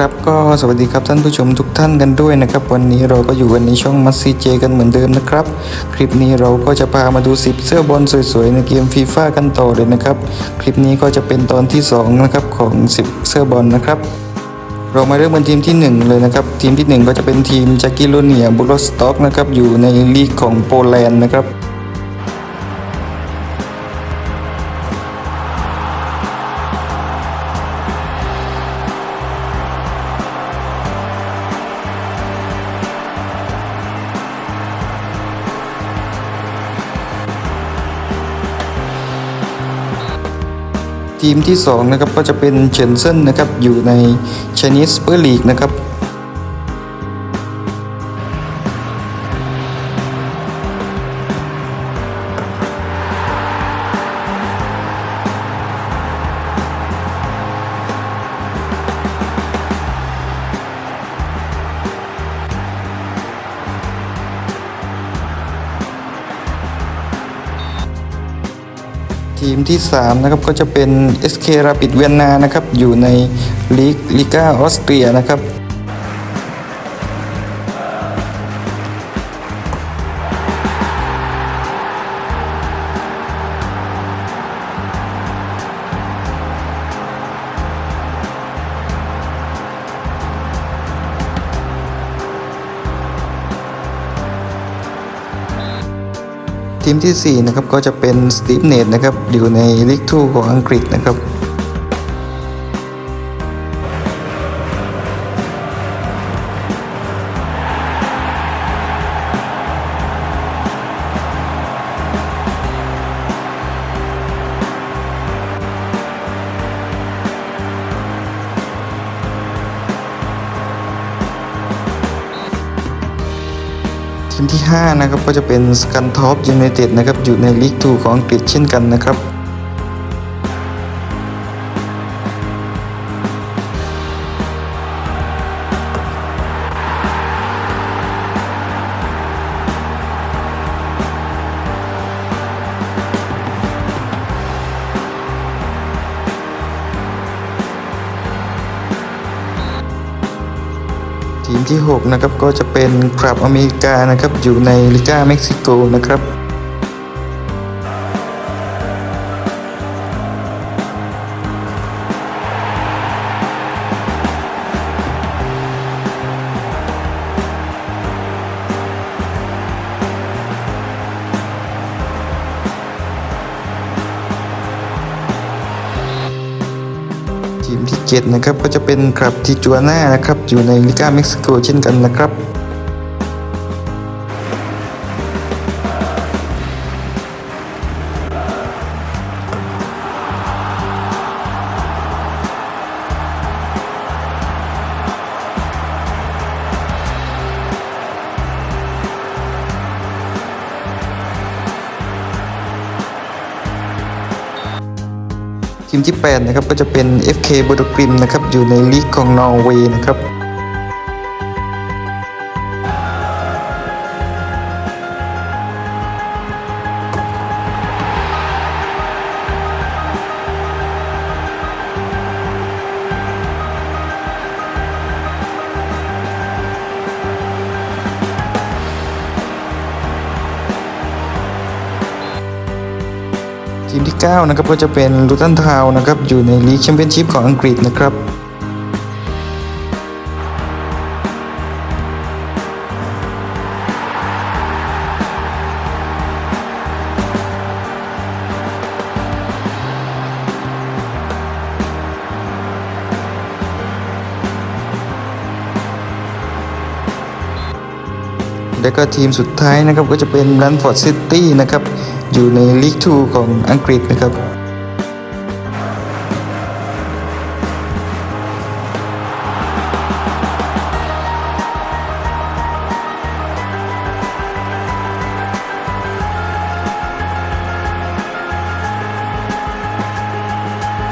ครับก็สวัสดีครับท่านผู้ชมทุกท่านกันด้วยนะครับ วันนี้เราก็อยู่กันในช่องมัสซีเจกันเหมือนเดิมนะครับ คลิปนี้เราก็จะพามาดู 10 เสื้อบอลสวยๆ ในเกมฟีฟ่ากันต่อเลยนะครับ คลิปนี้ก็จะเป็นตอนที่ 2 นะครับของ 10 เสื้อบอลนะครับ เรามาเริ่มกันทีมที่ 1 เลยนะครับ ทีมที่ 1 ก็จะเป็นทีมจากกิโลเนียบุลสต็อกนะครับอยู่ในลีกของโปแลนด์นะครับ ทีมที่2นะครับก็จะเป็นเชนเซนนะครับอยู่ใน Chinese Super League นะครับ ทีมที่ 3 นะครับ ก็จะเป็น SK Rapid เวียนนานะครับ อยู่ในลีกลิก้าออสเตรียนะครับ ทีมที่ 4 นะครับ ก็จะเป็นสตีฟเนตนะครับ อยู่ในลีกทูของอังกฤษนะครับ ทีมที่ 5 นะครับก็จะเป็นสกันท็อปยูไนเต็ดนะครับอยู่ในลีก2ของอังกฤษเช่นกันนะครับ มที่ 6 นะครับก็จะเป็นคลับอเมริกานะครับอยู่ในลิก้าเม็กซิโกนะครับ ทีมที่ 7 นะครับ ก็จะเป็นคลับทิจูอาน่านะครับ อยู่ในลิก้าเม็กซิโกเช่นกันนะครับ ทีมที่ 8 นะครับก็จะเป็น FK บดกริมนะครับอยู่ในลีกของนอร์เวย์นะครับ ทีมที่ 9 นะครับก็จะเป็นลูตันทาวนะครับอยู่ในลีกแชมเปี้ยนชิพของอังกฤษนะครับแล้วก็ทีมสุดท้ายนะครับก็จะเป็นรันฟอร์ดซิตี้นะครับ อยู่ในลีกทูของอังกฤษนะครับ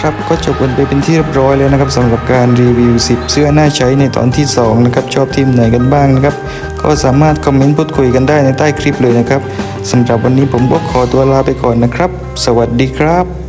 ครับก็จบกันไปเป็นที่เรียบร้อยแล้วนะครับสำหรับการรีวิว 10 เสื้อหน้าใช้ในตอนที่2นะครับชอบทีมไหนกันบ้างนะครับก็สามารถคอมเมนต์พูดคุยกันได้ในใต้คลิปเลยนะครับสำหรับวันนี้ผมก็ขอตัวลาไปก่อนนะครับ สวัสดีครับ